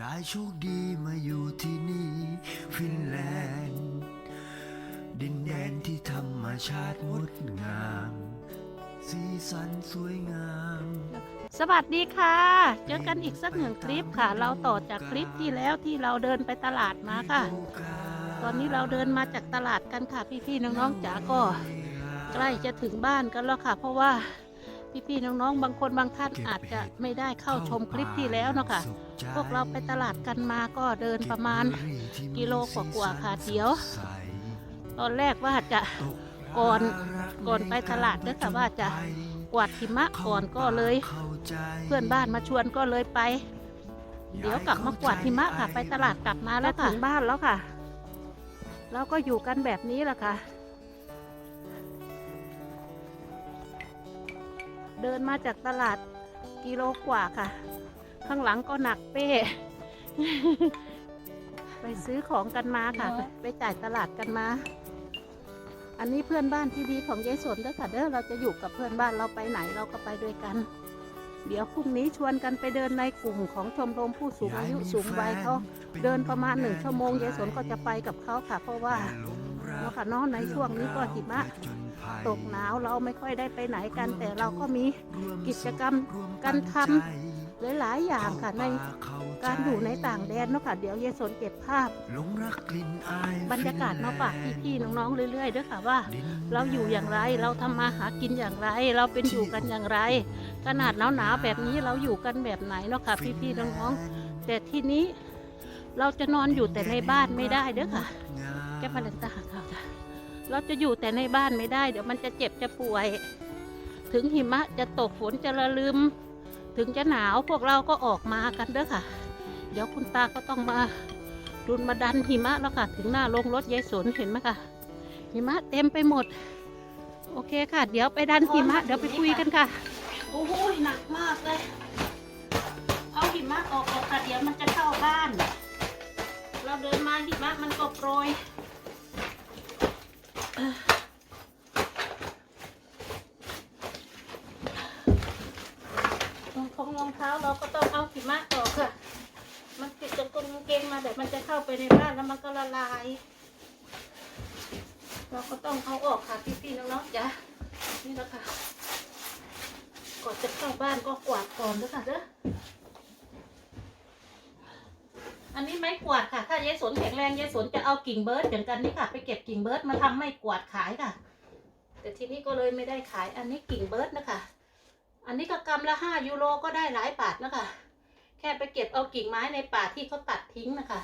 ยายโชคดีมาอยู่ที่นี่ฟินแลนด์ ดินแดนที่ธรรมชาติงดงาม สีสันสวยงาม สวัสดีค่ะ เจอกันอีกสักหนึ่งคลิปค่ะ เราต่อจากคลิปที่แล้วที่เราเดินไปตลาดมาค่ะ ตอนนี้เราเดินมาจากตลาดกันค่ะพี่ๆน้องๆจ๋าก็ ใกล้จะถึงบ้านกันแล้วค่ะ เพราะว่า พี่ๆน้องๆ บางคนบางท่านอาจจะไม่ได้เข้าชมคลิปที่แล้วเนาะค่ะ พวกเราไปตลาดกันมาก็เดินประมาณกิโลกว่าๆค่ะเดี๋ยว ตอนแรกว่าจะก่อนก่อนไปตลาดเด้อค่ะว่าจะกวาดหิมะก่อนก็เลย เพื่อนบ้านมาชวนก็เลยไป เดี๋ยวกลับมากวาดหิมะค่ะ ไปตลาดกลับมาแล้วถึงบ้านแล้วค่ะเราก็อยู่กันแบบนี้แหละค่ะ เดินมาจากตลาดกิโลกว่าค่ะ ข้างหลังก็หนักเป้ ไปซื้อของกันมาค่ะ ไปไปจ่ายตลาดกันมา อันนี้เพื่อนบ้านที่ดีของยายสนเด้อค่ะเด้อเราจะอยู่กับเพื่อนบ้านเราไปไหนเราก็ไปด้วยกัน เดี๋ยวพรุ่งนี้ชวนกันไปเดินในกลุ่มของชมรมผู้สูงอายุสูงวัยเขาเดินประมาณหนึ่งชั่วโมงยายสนก็จะไปกับเขาค่ะ เพราะว่าเนาะค่ะเนาะในช่วงนี้ก็หิมะ ตกหนาวเราไม่ค่อยได้ไปไหนกัน แต่เราก็มีกิจกรรมการทำหลายๆอย่างค่ะในการอยู่ในต่างแดนเนาะค่ะเดี๋ยวยายสนเก็บภาพหลงรักกลิ่นอายบรรยากาศมาฝากพี่ๆน้องๆเรื่อยๆด้วยค่ะว่า เราอยู่อย่างไรเราทำมาหากินอย่างไร เราเป็นอยู่กันอย่างไร ขนาดหนาวๆแบบนี้เราอยู่กันแบบไหนเนาะค่ะพี่ๆน้องๆแต่ที่นี้เราจะนอนอยู่แต่ในบ้านไม่ได้เด้อค่ะ แกมาเลนตาหาข่าวจ้ะ เราจะอยู่แต่ในบ้านไม่ได้ เดี๋ยวมันจะเจ็บจะป่วย ถึงหิมะจะตกฝนจะระลืม ถึงจะหนาวพวกเราก็ออกมากันเด้อค่ะ เดี๋ยวคุณตาก็ต้องมาดุนมาดันหิมะแล้วค่ะ ถึงหน้าโรงรถยายสนเห็นไหมคะหิมะเต็มไปหมด โอเคค่ะ เดี๋ยวไปดันหิมะเดี๋ยวไปคุยกันค่ะโอ้โหหนักมากเลยเอาหิมะออกก่อนค่ะเดี๋ยวมันจะเข้าบ้าน เราเดินมาหิมะมันก็โปรย เอ่อตรงของรองเท้าเราก็ต้องเอาหิมะออกค่ะ มันติดกับกางเกงมาเดี๋ยวมันจะเข้าไปในบ้านแล้วมันก็ละลาย เราก็ต้องเอาออกค่ะพี่ๆน้องๆจ้ะนี่แหละค่ะก่อนจะเข้าบ้านก็กวาดก่อนด้วยค่ะเด้อ อันนี้ไม้กวาดค่ะ ถ้ายายสนแข็งแรงยายสนจะเอากิ่งเบิร์ดอย่างกันนี่ค่ะ ไปเก็บกิ่งเบิร์ดมาทำไม้กวาดขายค่ะ แต่ทีนี้ก็เลยไม่ได้ขาย อันนี้กิ่งเบิร์ดนะคะ อันนี้ก็กำละห้ายูโรก็ได้หลายบาทนะคะ แค่ไปเก็บเอากิ่งไม้ในป่าที่เขาตัดทิ้งนะคะ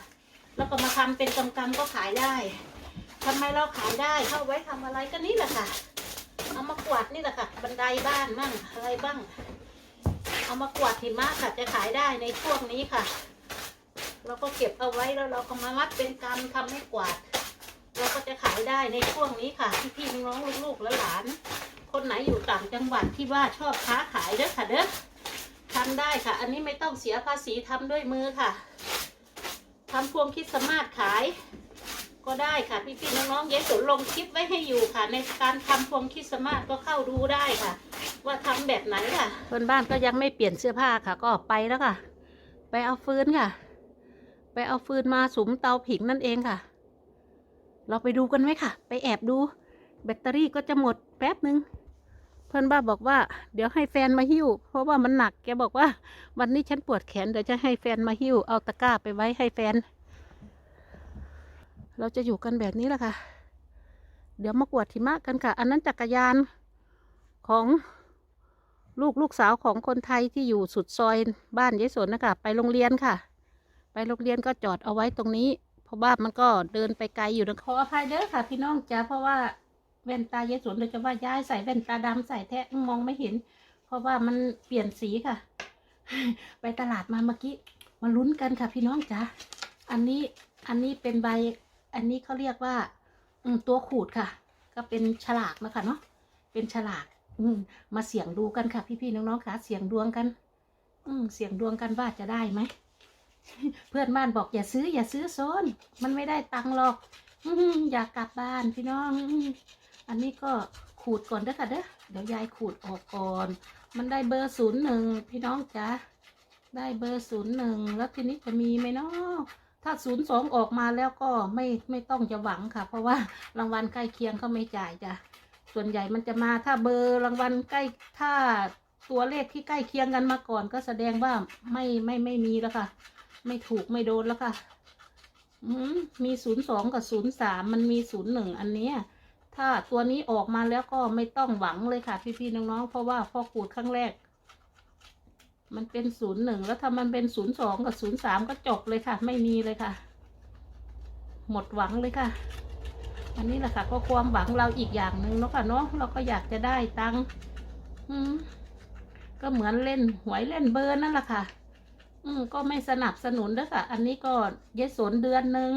แล้วก็มาทำเป็นกำกำก็ขายได้ทำไมเราขายได้เข้าไว้ทำอะไรก็นี่แหละค่ะ เอามากวาดนี่แหละค่ะ บันไดบ้านบ้างอะไรบ้าง เอามากวาดหิมะค่ะจะขายได้ในช่วงนี้ค่ะ เราก็เก็บเอาไว้แล้วเราก็มามัดเป็นกำทำให้กวาด เราก็จะขายได้ในช่วงนี้ค่ะพี่ๆน้องๆลูกๆและหลาน คนไหนอยู่ต่างจังหวัดที่ว่าชอบค้าขายเด้อค่ะเด้อทำได้ค่ะ อันนี้ไม่ต้องเสียภาษีทำด้วยมือค่ะทำพวงคิดสมาสขาย ก็ได้ค่ะพี่ๆน้องๆเยสนลงคลิปไว้ให้อยู่ค่ะ ในการทำพวงคิดสมาสก็เข้าดูได้ค่ะ ว่าทำแบบไหนค่ะเพื่อนบ้านก็ยังไม่เปลี่ยนเสื้อผ้าค่ะ ก็ไปแล้วค่ะ ไปเอาฟื้นค่ะ ไปเอาฟืนมาสุมเตาผิงนั่นเองค่ะ เราไปดูกันไหมค่ะ ไปแอบดู แบตเตอรี่ก็จะหมดแป๊บหนึ่งเพื่อนบ้านบอกว่า เดี๋ยวให้แฟนมาหิ้ว เพราะว่ามันหนักแกบอกว่า วันนี้ฉันปวดแขนเดี๋ยวจะให้แฟนมาหิ้ว เอาตะกร้าไปไว้ให้แฟน เราจะอยู่กันแบบนี้แหละค่ะ เดี๋ยวมากวดหิมะกันค่ะ อันนั้นจักรยานของลูกลูกสาวของคนไทยที่อยู่สุดซอยบ้านยายสนนะคะไปโรงเรียนค่ะ ไปโรงเรียนก็จอดเอาไว้ตรงนี้ เพราะว่ามันก็เดินไปไกลอยู่นะขออภัยเด้อค่ะพี่น้องจ้าเพราะว่าแว่นตายายสวนเลยจะว่าย้ายใส่แว่นตาดำใส่แท้มองไม่เห็น เพราะว่ามันเปลี่ยนสีค่ะ ไปตลาดมาเมื่อกี้มาลุ้นกันค่ะพี่น้องจ้าอันนี้อันนี้เป็นใบ อันนี้เขาเรียกว่าอืตัวขูดค่ะ ก็เป็นฉลากนะคะเนาะเป็นฉลาก อืมาเสี่ยงดูกันค่ะ พี่ๆน้องๆค่ะ เสี่ยงดวงกัน อืเสี่ยงดวงกันว่าจะได้ไหม เพื่อนบ้านบอกอย่าซื้อ อย่าซื้อโซน มันไม่ได้ตังค์หรอกอืมอยากกลับบ้านพี่น้อง อันนี้ก็ขูดก่อนเด้อค่ะเด้อเดี๋ยวยายขูดออกก่อน มันได้เบอร์ศูนย์หนึ่งพี่น้องจ้าได้เบอร์ศูนย์หนึ่งแล้วทีนี้จะมีไหมเนาะถ้าศูนย์สองออกมาแล้วก็ไม่ไม่ต้องจะหวังค่ะ เพราะว่ารางวัลใกล้เคียงเขาไม่จ่ายจ้ะส่วนใหญ่มันจะมาถ้าเบอร์รางวัลใกล้ถ้าตัวเลขที่ใกล้เคียงกันมาก่อน ก็แสดงว่าไม่ไม่ไม่มีแล้วค่ะ ไม่ถูกไม่โดนแล้วค่ะอืมมีศูนย์สองกับศูนย์สามมันมีศูนย์หนึ่งอันเนี้ย ถ้าตัวนี้ออกมาแล้วก็ไม่ต้องหวังเลยค่ะ พี่ๆน้องๆเพราะว่าพ่อขูดครั้งแรก มันเป็นศูนย์หนึ่งแล้วถ้ามันเป็นศูนย์สองกับศูนย์สามก็จบเลยค่ะ ไม่มีเลยค่ะ หมดหวังเลยค่ะ อันนี้แหละค่ะก็ความหวังเราอีกอย่างหนึ่งเนาะค่ะเนาะเราก็อยากจะได้ตังค์อืมก็เหมือนเล่นหวยเล่นเบอร์นั่นแหละค่ะ อืมก็ไม่สนับสนุนด้วยค่ะ อันนี้ก็เยสนเดือนหนึ่ง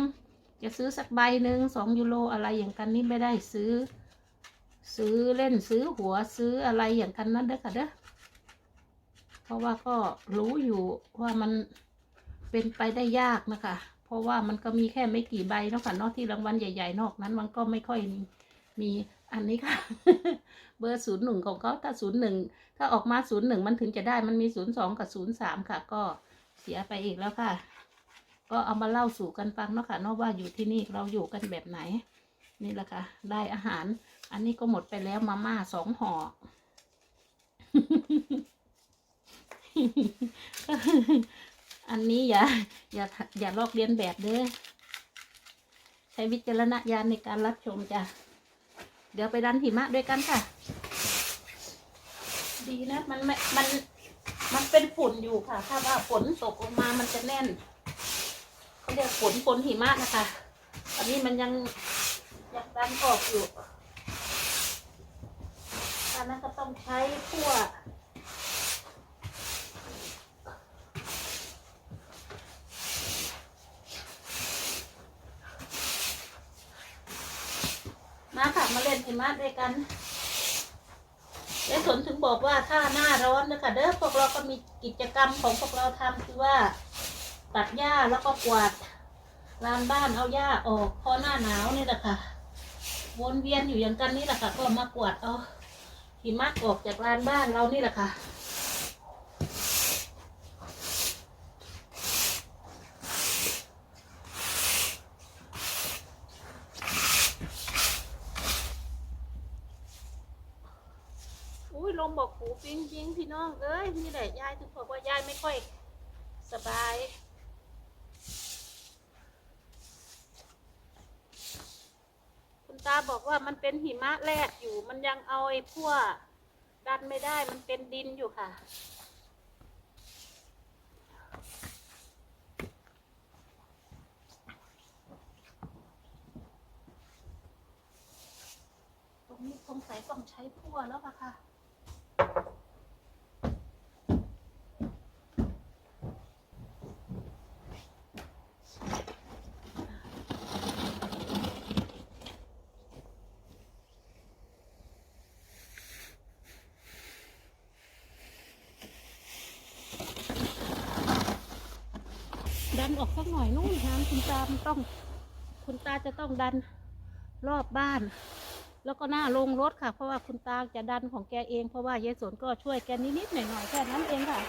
จะซื้อสักใบหนึ่งสองยูโรอะไรอย่างกันนี่ไม่ได้ซื้อ ซื้อเล่นซื้อหัวซื้ออะไรอย่างกันนั้นเด้อค่ะเด้อเพราะว่าก็รู้อยู่ว่ามันเป็นไปได้ยากนะคะ เพราะว่ามันก็มีแค่ไม่กี่ใบเนาะค่ะนอกที่รางวัลใหญ่ๆนอกนั้น มันก็ไม่ค่อยมีมีอันนี้ค่ะ เบอร์ศูนย์หนึ่งของเขาถ้าศูนย์หนึ่งถ้าออกมาศูนย์หนึ่งมันถึงจะได้มันมีศูนย์สองกับศูนย์สามค่ะ ก็ สียไปอีกแล้วค่ะ ก็เอามาเล่าสู่กันฟังเนาะค่ะนอกว่าอยู่ที่นี่เราอยู่กันแบบไหน นี่แหละค่ะ ได้อาหาร อันนี้ก็หมดไปแล้วมาม่าสองห่ออันนี้อย่าอย่าอย่าลอกเลียนแบบเด้อใช้วิจารณญาณในการรับชมจ้ะ เดี๋ยวไปดันหิมะด้วยกันค่ะ ดีนะ มันมัน มันเป็นฝุ่นอยู่ค่ะ ถ้าว่าฝนตกลงมามันจะแน่นเขาเรียกฝนฝนหิมะนะคะอันนี้มันยังยังดันออกอยู่ตอนนั้นก็ต้องใช้พวกมาค่ะมาเล่นหิมะด้วยกัน ยายสนถึงบอกว่าถ้าหน้าร้อนนะคะเด้อพวกเราก็มีกิจกรรมของพวกเราทำคือว่า ตัดหญ้าแล้วก็กวาดลานบ้านเอาหญ้าออกพอหน้าหนาวนี่แหละค่ะวนเวียนอยู่อย่างกันนี่แหละค่ะ ก็มากวาดเอาหิมะออกจากลานบ้านเรานี่แหละค่ะ ลมบอกหูจริงจริงพี่น้องเอ้ยนี่แหละยายถึงบอกว่ายายไม่ค่อยสบายคุณตาบอกว่ามันเป็นหิมะแรกอยู่ มันยังเอาไอ้พวกดันไม่ได้มันเป็นดินอยู่ค่ะตรงนี้สงสัยต้องใช้พั่วแล้วค่ะค่ะ ออกสักหน่อยนู่นน้ำคุณตามันต้อง คุณตาจะต้องดันรอบบ้าน แล้วก็หน้าลงรถค่ะ เพราะว่าคุณตาจะดันของแกเอง เพราะว่ายายสนก็ช่วยแกนิดๆหน่อยๆแค่นั้นเองค่ะ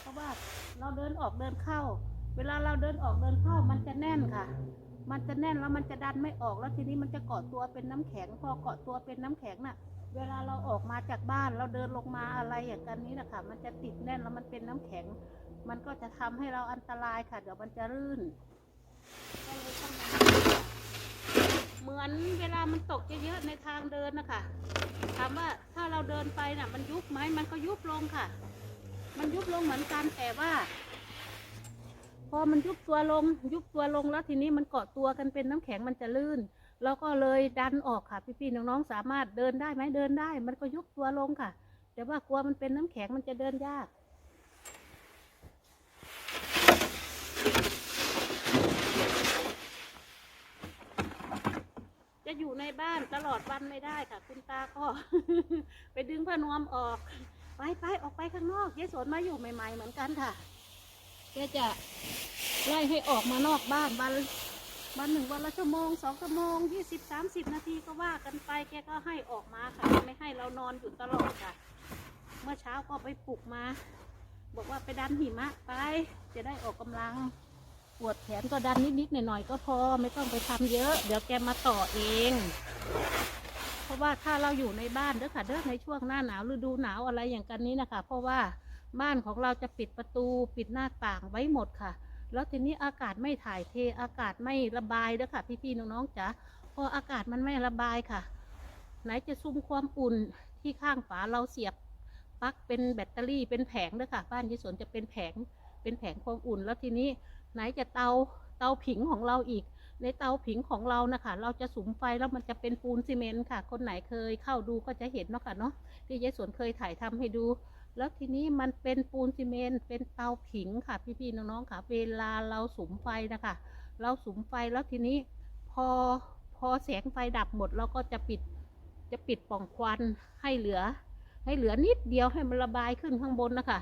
เพราะว่าเราเดินออกเดินเข้า เวลาเราเดินออกเดินเข้ามันจะแน่นค่ะ มันจะแน่นแล้วมันจะดันไม่ออกแล้วทีนี้มันจะเกาะตัวเป็นน้ำแข็ง พอเกาะตัวเป็นน้ำแข็งน่ะ เวลาเราออกมาจากบ้านเราเดินลงมาอะไรอย่างกันนี้นะคะมันจะติดแน่นแล้วมันเป็นน้ำแข็ง มันก็จะทำให้เราอันตรายค่ะ เดี๋ยวมันจะรื่นก็เลยต้องเหมือนเวลามันตกเยอะๆในทางเดินนะคะถามว่าถ้าเราเดินไปน่ะ มันยุบไหมมันก็ยุบลงค่ะ มันยุบลงเหมือนกันแต่ว่า พอมันยุบตัวลง ยุบตัวลงแล้วทีนี้มันเกาะตัวกันเป็นน้ำแข็งมันจะลื่นแล้วก็เลยดันออกค่ะ พี่ๆน้องๆสามารถเดินได้ไหมเดินได้ มันก็ยุบตัวลงค่ะ แต่ว่ากลัวมันเป็นน้ำแข็งมันจะเดินยาก จะอยู่ในบ้านตลอดวันไม่ได้ค่ะ คุณตาก็ ไปดึงผ้านวมออก ไปไปออกไปข้างนอกยายสนมาอยู่ใหม่ ๆ เหมือนกันค่ะแกจะไล่ให้ออกมานอกบ้านวันวันหนึ่งวันละชั่วโมงสองชั่วโมงยี่สิบสามสิบนาทีก็ว่ากันไปแกก็ให้ออกมาค่ะ ไม่ให้เรานอนอยู่ตลอดค่ะ เมื่อเช้าก็ไปปลุกมา บอกว่าไปดันหิมะไป จะได้ออกกำลัง ปวดแขนก็ดันนิดๆหน่อยๆก็พอไม่ต้องไปทำเยอะ เดี๋ยวแกมาต่อเอง เพราะว่าถ้าเราอยู่ในบ้านเด้อค่ะเด้อในช่วงหน้าหนาวฤดูหนาวอะไรอย่างกันนี้นะคะ เพราะว่าบ้านของเราจะปิดประตูปิดหน้าต่างไว้หมดค่ะ แล้วทีนี้อากาศไม่ถ่ายเทอากาศไม่ระบายเด้อค่ะ พี่ๆน้องๆจ๋าพออากาศมันไม่ระบายค่ะ ไหนจะซุ่มความอุ่นที่ข้างฝาเราเสียบปลั๊กเป็นแบตเตอรี่เป็นแผงเด้อค่ะ บ้านยี่สวนจะเป็นแผงเป็นแผงความอุ่นแล้วทีนี้ ไหนจะเตาเตาผิงของเราอีก ในเตาผิงของเรานะคะ เราจะสุมไฟแล้วมันจะเป็นปูนซีเมนต์ค่ะ คนไหนเคยเข้าดูก็จะเห็นเนาะค่ะเนาะที่ยายสวนเคยถ่ายทำให้ดู แล้วทีนี้มันเป็นปูนซีเมนต์เป็นเตาผิงค่ะ พี่ๆน้องๆค่ะ เวลาเราสุมไฟนะคะ เราสุมไฟแล้วทีนี้พอพอแสงไฟดับหมดเราก็จะปิดจะปิดปล่องควันให้เหลือ ให้เหลือนิดเดียวให้มันระบายขึ้นข้างบนนะคะ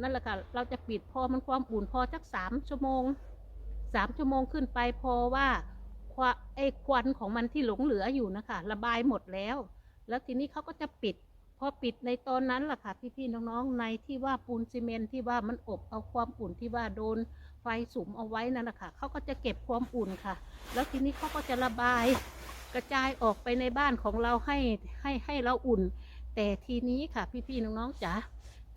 นั่นแหละค่ะ เราจะปิดพอมันความอุ่นพอสักสามชั่วโมงสามชั่วโมงขึ้นไปพอว่าควไอ้ควันของมันที่หลงเหลืออยู่นะคะ ระบายหมดแล้ว แล้วทีนี้เขาก็จะปิด พอปิดในตอนนั้นแหละค่ะพี่ๆน้องๆในที่ว่าปูนซีเมนที่ว่ามันอบเอาความอุ่นที่ว่าโดนไฟสุมเอาไว้นั่นแหละค่ะเขาก็จะเก็บความอุ่นค่ะ แล้วทีนี้เขาก็จะระบายกระจายออกไปในบ้านของเราให้ให้ให้เราอุ่น แต่ทีนี้ค่ะพี่ๆน้องๆจ๋า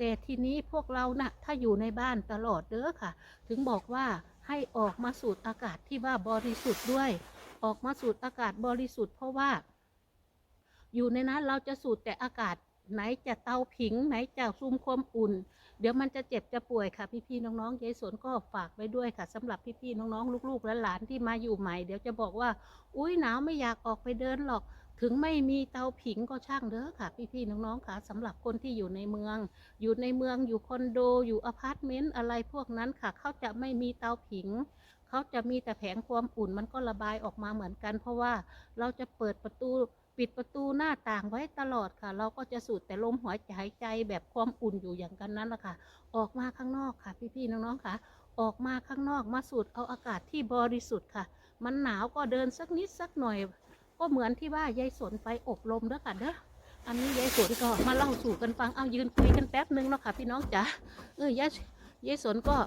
แต่ทีนี้พวกเรานะ่ะถ้าอยู่ในบ้านตลอดเด้อค่ะ ถึงบอกว่าให้ออกมาสูดอากาศที่ว่าบริสุทธิ์ด้วย ออกมาสูดอากาศบริสุทธิ์เพราะว่า อยู่ในนั้นเราจะสูดแต่อากาศไหนจะเตาผิง ไหนจะซุ่มความอุ่น เดี๋ยวมันจะเจ็บจะป่วยค่ะ พี่ๆน้องๆยายสนก็ฝากไว้ด้วยค่ะสำหรับพี่ๆน้องๆลูกๆและหลานที่มาอยู่ใหม่ เดี๋ยวจะบอกว่า อุ้ยหนาวไม่อยากออกไปเดินหรอก ถึงไม่มีเตาผิงก็ช่างเด้อค่ะ พี่ๆน้องๆค่ะสำหรับคนที่อยู่ในเมือง อยู่ในเมืองอยู่คอนโดอยู่อพาร์ตเมนต์อะไรพวกนั้นค่ะ เขาจะไม่มีเตาผิงเขาจะมีแต่แผงความอุ่นมันก็ระบายออกมาเหมือนกัน เพราะว่าเราจะเปิดประตูปิดประตูหน้าต่างไว้ตลอดค่ะ เราก็จะสูดแต่ลมหัวใจหายใจแบบความอุ่นอยู่อย่างกันนั้นแหละค่ะ ออกมาข้างนอกค่ะ พี่ๆน้องๆค่ะ ออกมาข้างนอกมาสูดเอาอากาศที่บริสุทธิ์ค่ะ มันหนาวก็เดินสักนิดสักหน่อย ก็เหมือนที่ว่ายายสนไปอบรมเด้อค่ะเด้ออันนี้ยายสนก็มาเล่าสู่กันฟังเอายืนคุยกันแป๊บนึงเนาะค่ะพี่น้องจ๋าเออยายยายสนก็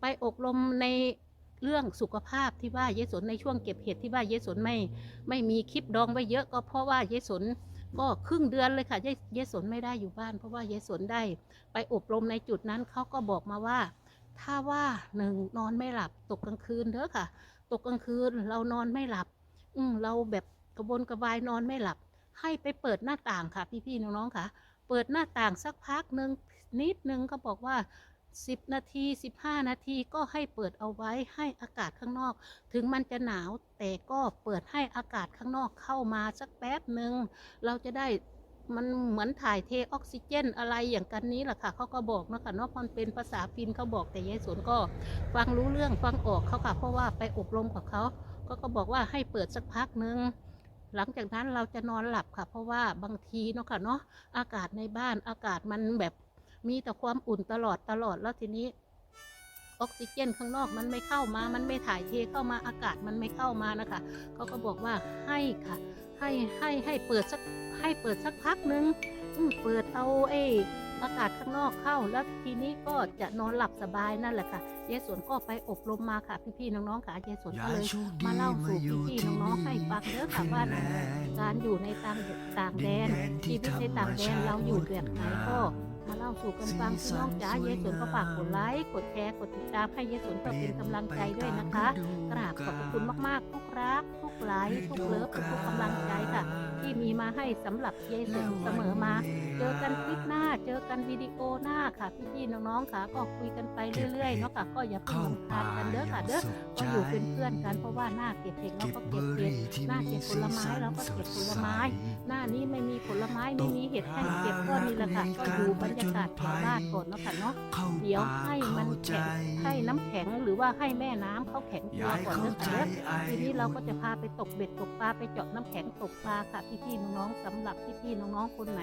ไปอบรมในเรื่องสุขภาพที่ว่ายายสนในช่วงเก็บเห็ดที่ว่ายายสนไม่ไม่มีคลิปดองไว้เยอะก็เพราะว่ายายสนก็ครึ่งเดือนเลยค่ะยายยายสนไม่ได้อยู่บ้าน เพราะว่ายายสนได้ไปอบรมในจุดนั้นเขาก็บอกมาว่า ถ้าว่าหนึ่งนอนไม่หลับ ตกกลางคืนเด้อค่ะ ตกกลางคืนเรานอนไม่หลับ อืมเราแบบ กระวนกระวายนอนไม่หลับ ให้ไปเปิดหน้าต่างค่ะ พี่ๆน้องๆค่ะ เปิดหน้าต่างสักพักหนึ่งนิดนึงก็บอกว่า 10 นาที 15 นาทีก็ให้เปิดเอาไว้ให้อากาศข้างนอก ถึงมันจะหนาวแต่ก็เปิดให้อากาศข้างนอกเข้ามาสักแป๊บหนึ่งเราจะได้มันเหมือนถ่ายเทออกซิเจนอะไรอย่างกันนี้แหละค่ะเขาก็บอกนะค่ะเนาะเพราะมันเป็นภาษาฟินเขาบอกแต่ยายสนก็ฟังรู้เรื่องฟังออกเขาค่ะ เพราะว่าไปอบรมกับเขาก็ก็บอกว่าให้เปิดสักพักหนึ่ง หลังจากนั้นเราจะนอนหลับค่ะ เพราะว่าบางทีเนาะค่ะเนาะอากาศในบ้านอากาศมันแบบมีแต่ความอุ่นตลอดตลอดแล้วทีนี้ ออกซิเจนข้างนอกมันไม่เข้ามา มันไม่ถ่ายเทเข้ามาอากาศมันไม่เข้ามานะคะเขาก็บอกว่าให้ค่ะ ให้ให้ให้เปิดสักให้เปิดสักพักนึงเปิดเอาไอ้ อากาศข้างนอกเข้า แล้วทีนี้ก็จะนอนหลับสบายนั่นแหละค่ะยายสวนก็ไปอบรมมาค่ะพี่ๆน้องๆค่ะยายสวนอก็ยากเลยโชคดีมาเล่ามาสู่อยู่พี่ที่ๆน้องนี่ๆให้ฟังเด้อค่ะฟินว่าแลนด์การอยู่ในต่างต่างแดนชีวิตในต่างแดนเราอยู่แบบไหนก็มาเล่าสู่กันฟังพี่น้องจ๋ายายสวนก็ฝากกดไลค์ กดแชร์ กดติดตามให้ยายสวนเพื่อเป็นกำลังใจด้วยนะคะ กราบขอบพระคุณมากๆ ทุกรัก ทุกไลค์ทุกเลิฟทุกกำลังใจค่ะ ที่มีมาให้สำหรับยายสนเสมอมา เจอกันคลิปหน้าเจ อกันวิดีโอหน้าค่ะพี่ๆน้องๆค่ะก็คุยกันไปเรื่อยๆเนาะค่ะก็อย่าเพิ่งเข้ารำคาป่าญกันเด้อค่ะเด้อก็อยู่เป็นเพื่อนกันเพราะว่าหน้าเก็บเห็ดเราเก็บก็เบเก็อบร์เห็ดรี่ที่หน้ามีเก็บผสีลไม้สันเราก็สเก็บดผลใสไม้ หน้านี้ไม่มีผลไม้ไม่มีเห็ดให้เก็บก็นี่แหละค่ะก็อยู่บรรยากาศแถวบ้านก่อนเนาะค่ะเนาะเข้าเดี๋ยวป่าให้มันเข้าใจแข็งให้น้ำแข็งหรือว่าให้แม่น้ำเขาแข็งตัวย้ายก่อนเข้าเนื่องใจจากไอ้ทีนี้เราก็จะพาไปตกเบ็ดตกปลาไปเจาะน้ำแข็งตกปลาค่ะพี่ๆน้องๆสำหรับพี่ๆน้องๆคนไหน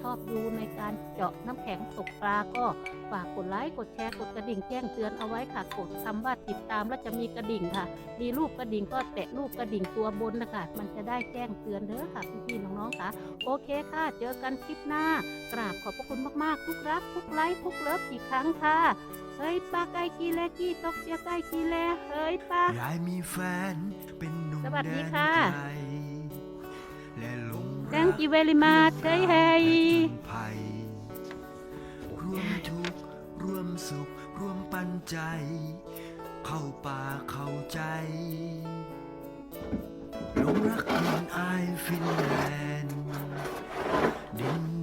ชอบดูในการเจาะน้ำแข็งตกปลาก็ฝากกดไลค์กดแชร์กดกระดิ่งแจ้งเตือนเอาไว้ค่ะ กดคำว่าติดตามแล้วจะมีกระดิ่งค่ะ มีรูปกระดิ่งก็แตะรูปกระดิ่งตัวบนนะคะมันจะได้แจ้งแจ้งเตือนเด้อค่ะพี่ๆน้องๆค่ะ โอเคค่ะ เจอกันคลิปหน้า กราบขอบพระคุณมากๆทุกรักทุกไลค์ทุกเลิฟอีกครั้งค่ะเฮ้ยป้าไก่กีแลกี้ตกเสียไก่กีแลเฮ้ยป้ายายมีแฟนเป็นหนุ่มสวัสแดดีนค่ะไกลและหลงรัก Thank you very much เฮ้ยเฮ้ย สุขร่วมปันใจ เข้าป่าเข้าใจหลงรักดินอายฟินแลนด์ดิน